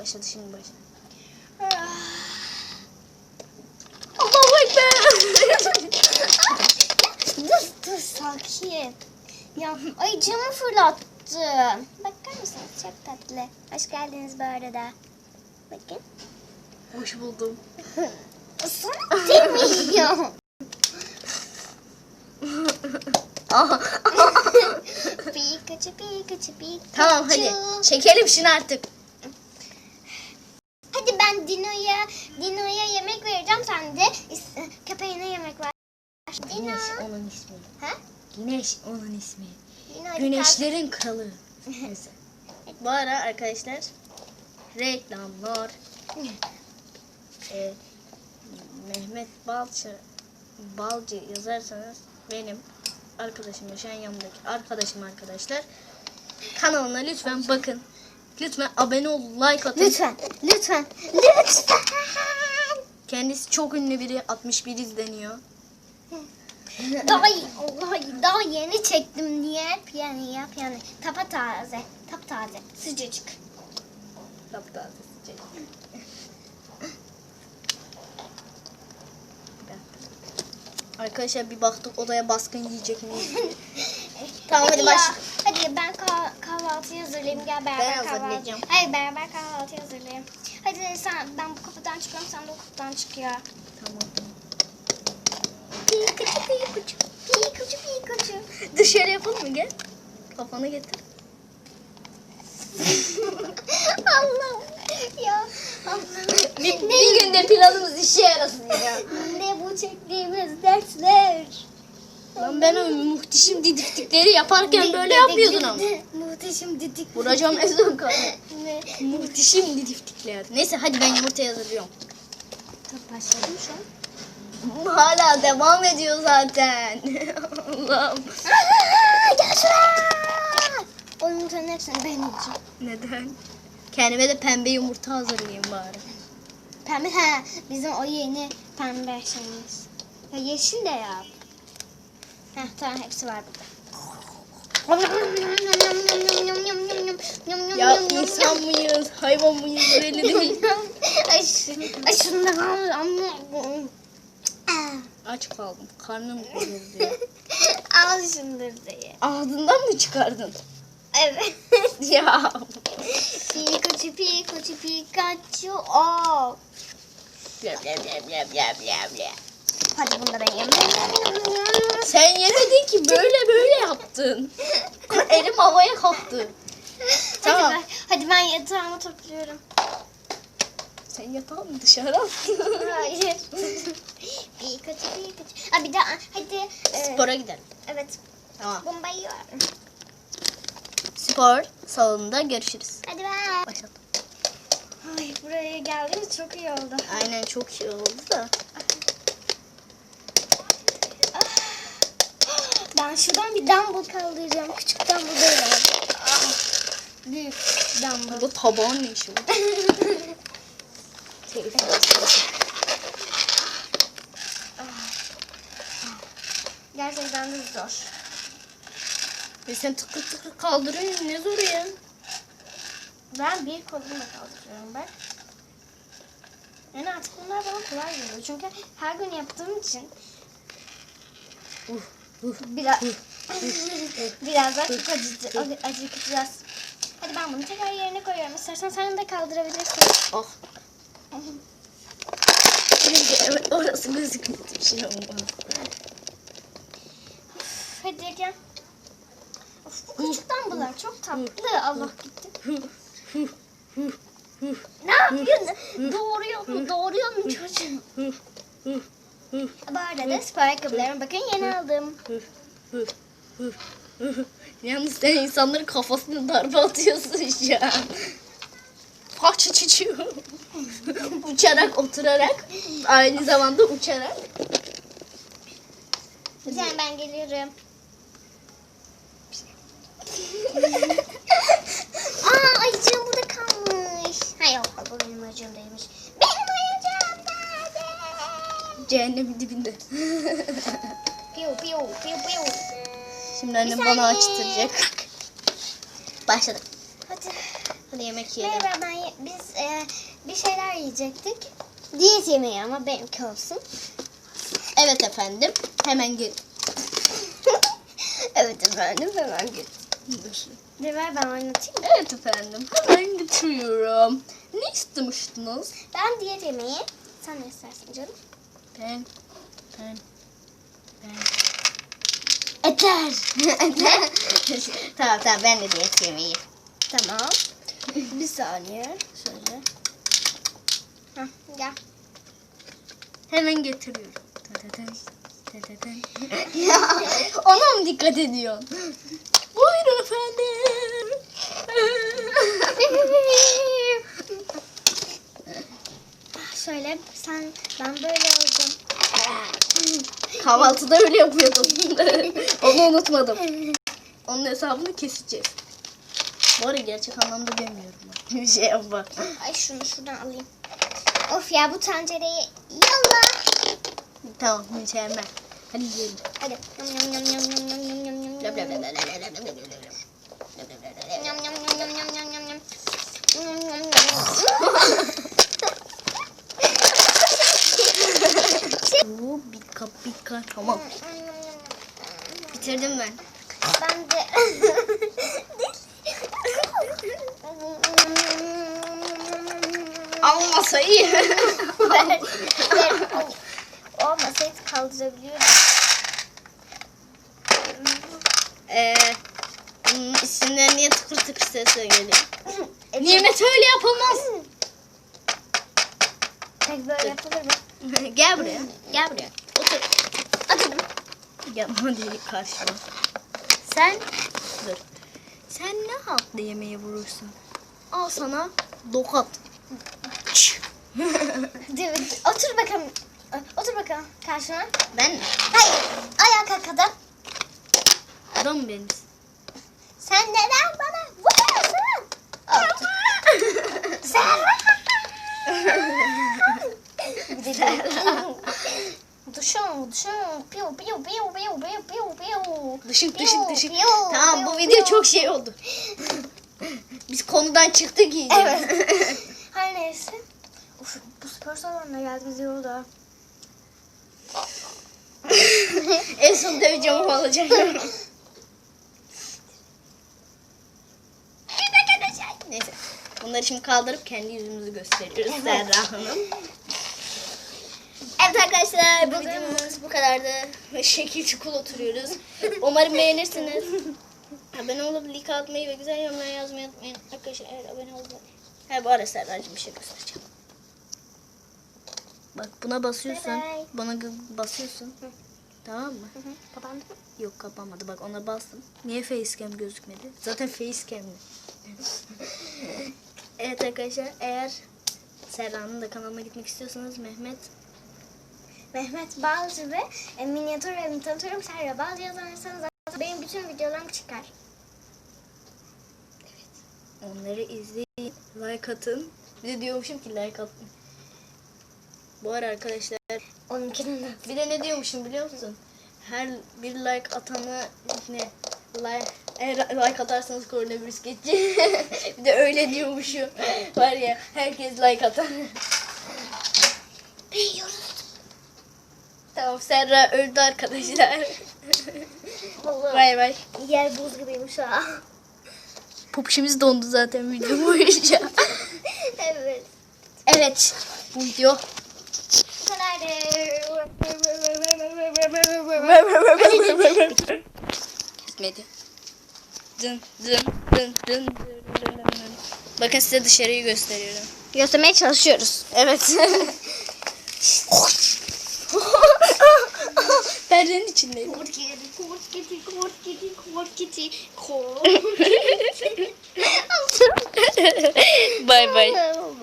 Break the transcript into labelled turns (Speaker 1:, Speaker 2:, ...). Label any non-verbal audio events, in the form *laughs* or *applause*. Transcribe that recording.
Speaker 1: Başladı şimdi başladı.
Speaker 2: Allahu Ekber. dur dur sakin. Ya ay camı fırlattı. Bakar mısınız çok tatlı. Hoş geldiniz bu arada. Bakın.
Speaker 1: Hoş buldum.
Speaker 2: Sana demiyor. *laughs* Pikachu Pikachu Pikachu.
Speaker 1: tamam hadi çekelim şunu artık.
Speaker 2: Hadi ben Dino'ya Dino'ya yemek vereceğim sen de is- köpeğine yemek ver. Dino.
Speaker 1: Güneş onun ismi.
Speaker 2: Ha?
Speaker 1: Güneş onun ismi.
Speaker 2: Kalk.
Speaker 1: Güneşlerin kralı. *laughs* Neyse. Bu ara arkadaşlar reklamlar *laughs* e, Mehmet Balcı Balcı yazarsanız benim arkadaşım yaşayan yanımdaki arkadaşım arkadaşlar kanalına lütfen bakın. Lütfen abone ol, like atın.
Speaker 2: Lütfen, lütfen, lütfen.
Speaker 1: Kendisi çok ünlü biri, 61 izleniyor.
Speaker 2: Daha, Allah, daha yeni çektim niye? Hep yani yap yani. Tapa taze, tap taze, sıcacık.
Speaker 1: Taptaze sıcak. Arkadaşlar bir baktık odaya baskın yiyecek miyiz? *laughs* Tamam, hadi
Speaker 2: ya,
Speaker 1: başla.
Speaker 2: Hadi ben kah- kahvaltıyı hazırlayayım. Gel beraber
Speaker 1: Ben
Speaker 2: kahvaltı. Hayır beraber kahvaltı hazırlayayım. Hadi sen ben bu kapıdan çıkıyorum sen de o kapıdan çık ya.
Speaker 1: tamam.
Speaker 2: Pikachu Pikachu. Pikachu Pikachu.
Speaker 1: Dışarı yapalım mı gel? Kafanı getir. *laughs*
Speaker 2: Allah'ım ya Allah'ım.
Speaker 1: Bir, bir günde planımız işe yarasın ya.
Speaker 2: Ne bu çektiğimiz dersler.
Speaker 1: Lan ben o muhteşem didiktikleri yaparken böyle yapmıyordun ama.
Speaker 2: Muhteşem dedik.
Speaker 1: Vuracağım en son kafanı.
Speaker 2: Ne?
Speaker 1: Muhteşem didiktikler. Neyse hadi ben yumurtayı hazırlıyorum.
Speaker 2: Başladım şu an.
Speaker 1: Hala devam ediyor zaten. *laughs* Allah'ım.
Speaker 2: Gel şuraya. O yumurtanın hepsini ben yiyeceğim.
Speaker 1: Neden? Kendime de pembe yumurta hazırlayayım bari.
Speaker 2: Pembe he bizim o yeni pembe şeyimiz. Ya yeşil de yap. Heh tamam hepsi var burada.
Speaker 1: Ya insan mıyız, hayvan mıyız belli değil.
Speaker 2: Şundan al ama.
Speaker 1: Aç kaldım. Karnım guruldu ya.
Speaker 2: Al şunları da ye.
Speaker 1: Ağzından mı çıkardın?
Speaker 2: Evet. *laughs*
Speaker 1: ya.
Speaker 2: Pikachu Pikachu Pikachu. Aa.
Speaker 1: Bla bla bla bla bla bla bla.
Speaker 2: Hadi bunu da ben yiyeyim.
Speaker 1: Sen yemedin ki böyle böyle yaptın. *laughs* Elim havaya kalktı. Tamam.
Speaker 2: Hadi ben, hadi ben yatağımı topluyorum.
Speaker 1: Sen yatağı mı dışarı attın?
Speaker 2: Hayır. *laughs* Pikachu Pikachu. Aa, bir daha hadi. e,
Speaker 1: Spora gidelim.
Speaker 2: Evet.
Speaker 1: Tamam.
Speaker 2: Bombayı yiyor.
Speaker 1: Spor salonunda görüşürüz.
Speaker 2: Hadi ben.
Speaker 1: Başladım.
Speaker 2: Ay buraya geldiğiniz çok iyi oldu.
Speaker 1: Aynen çok iyi oldu da. *laughs*
Speaker 2: Ben şuradan bir dumbbell kaldıracağım. Küçük dumbbell değil abi. Ah, Büyük dumbbell.
Speaker 1: Bu tabağın ne işi var? Telefon.
Speaker 2: Gerçekten de zor.
Speaker 1: Ve sen tıkır tıkır kaldırıyorsun ne zoru ya.
Speaker 2: Ben bir kolumla kaldırıyorum ben. Yani artık bunlar bana kolay geliyor. Çünkü her gün yaptığım için
Speaker 1: uf.
Speaker 2: Biraz biraz daha çok acıcı, acı, acıkacağız. Hadi ben bunu tekrar yerine koyuyorum. İstersen sen de kaldırabilirsin.
Speaker 1: Şimdi evet orası gözükmüyor bir şey olmaz.
Speaker 2: Hadi gel. Of, bu küçük dumbbell'lar çok tatlı. Allah gitti. Ne yapıyorsun? Doğruyor doğruyor mu çocuğum? Bu arada da spor ayakkabılarımı bakın yeni aldım.
Speaker 1: Yalnız sen insanların kafasına darbe atıyorsun şu an. Parça çiçiyor. Uçarak, oturarak, aynı zamanda uçarak.
Speaker 2: Güzel ben geliyorum. *laughs* Aa ayıcığım burada kalmış. Ha yok bu benim ayıcığım değilmiş. Benim ayıcığım nerede?
Speaker 1: Cehennemin dibinde.
Speaker 2: Piu piu piu piu.
Speaker 1: Şimdi annem
Speaker 2: Bir
Speaker 1: bana
Speaker 2: saniye.
Speaker 1: açtıracak. Başladık.
Speaker 2: Hadi.
Speaker 1: Hadi yemek yiyelim.
Speaker 2: Merhaba ben ye- biz e, bir şeyler yiyecektik. Diyet yemeği ama benimki olsun.
Speaker 1: Evet efendim. Hemen gel. *laughs*
Speaker 2: evet efendim hemen git. Bir ver ben oynatayım.
Speaker 1: Evet efendim. Hemen getiriyorum. Ne istemiştiniz?
Speaker 2: Ben diyet yemeği. Sen ne istersin canım?
Speaker 1: Ben. Ben. Ben.
Speaker 2: Eter. *laughs*
Speaker 1: tamam tamam ben de diyet yemeği.
Speaker 2: tamam. bir saniye.
Speaker 1: Şöyle.
Speaker 2: Hah, gel.
Speaker 1: Hemen getiriyorum. Tadadın, tadadın. *laughs* Ona mı dikkat ediyorsun? Buyurun efendim. *laughs*
Speaker 2: Şöyle sen ben böyle alacağım.
Speaker 1: Kahvaltıda öyle yapıyordum. Onu unutmadım. Onun hesabını keseceğiz. Bu arada gerçek anlamda demiyorum. Bir şey yapma.
Speaker 2: Ay şunu şuradan alayım. Of ya bu tencereyi yalla.
Speaker 1: Tamam mükemmel. Hadi yiyelim.
Speaker 2: Hadi. Yum yum yum yum yum yum yum yum yum.
Speaker 1: Bika tamam. Bitirdim ben.
Speaker 2: Ben de.
Speaker 1: Ama masayı.
Speaker 2: Ver, ver. O, o masayı kaldırabiliyorum.
Speaker 1: Eee hmm, isimler niye tıkır tıkır sesle geliyor? Nimet öyle yapamaz.
Speaker 2: Peki böyle yapılır mı?
Speaker 1: Gel buraya. Gel buraya. Otur. Gel hadi karşıma. Sen dur. Sen ne halkla yemeği vurursun? Al sana dokat. *laughs*
Speaker 2: Dur, otur bakalım. Otur bakalım karşıma.
Speaker 1: ben mi?
Speaker 2: Hayır. Ayağa kalk adam.
Speaker 1: Adam benim?
Speaker 2: Sen neden bana vuruyorsun? Sen. *laughs* Duşum, duşum. Piu, piu, piu, piu, piu, piu, piu.
Speaker 1: Dışık dışık dışık.
Speaker 2: piu,
Speaker 1: Tamam
Speaker 2: piu,
Speaker 1: bu video
Speaker 2: piu.
Speaker 1: çok şey oldu. Biz konudan çıktık iyice.
Speaker 2: Evet. *laughs* Her neyse. Uf, bu spor salonuna geldiğimiz ha. *laughs*
Speaker 1: en son döveceğim o olacak. *laughs* Neyse. Bunları şimdi kaldırıp kendi yüzümüzü gösteriyoruz. Serra Hanım. Evet arkadaşlar bu videomuz bu kadardı. Şekil çukul oturuyoruz. Umarım beğenirsiniz. abone olup like atmayı ve güzel yorumlar yazmayı unutmayın. Arkadaşlar eğer abone olmayı... Ha bu arada Serracığım bir şey göstereceğim. Bak buna basıyorsun.
Speaker 2: Bye bye.
Speaker 1: Buna basıyorsun. Tamam mı?
Speaker 2: Kapandı mı?
Speaker 1: Yok kapanmadı. Bak ona bastım. Niye facecam gözükmedi? Zaten facecam'di. *laughs* evet arkadaşlar eğer Serra'nın da kanalına gitmek istiyorsanız Mehmet
Speaker 2: Mehmet Balcı ve e, minyatür ve imitatörüm Serra Balcı yazarsanız benim bütün videolarım çıkar.
Speaker 1: onları izleyin. Like atın. Bir de diyormuşum ki like atın. Bu ara arkadaşlar
Speaker 2: Onunkinin de.
Speaker 1: bir de ne diyormuşum biliyor musun? Her bir like atanı ne? Like, eğer like atarsanız koronavirüs geçecek. *laughs* bir de öyle diyormuşum. Var ya herkes like atar.
Speaker 2: Biliyoruz.
Speaker 1: Tamam Serra öldü arkadaşlar.
Speaker 2: Vallahi
Speaker 1: bay bay.
Speaker 2: yer buz gibiymiş ha.
Speaker 1: Popşimiz dondu zaten video boyunca.
Speaker 2: evet.
Speaker 1: evet bu video. Gitmedi. Dın dın dın dın. Bakın size dışarıyı gösteriyorum.
Speaker 2: Göstermeye çalışıyoruz.
Speaker 1: Evet. *laughs* Perdenin içindeyim.
Speaker 2: Kurt kedi, kurt kedi, kurt kedi, kurt kedi, kurt *laughs* *laughs*
Speaker 1: bay bay.
Speaker 2: kedi.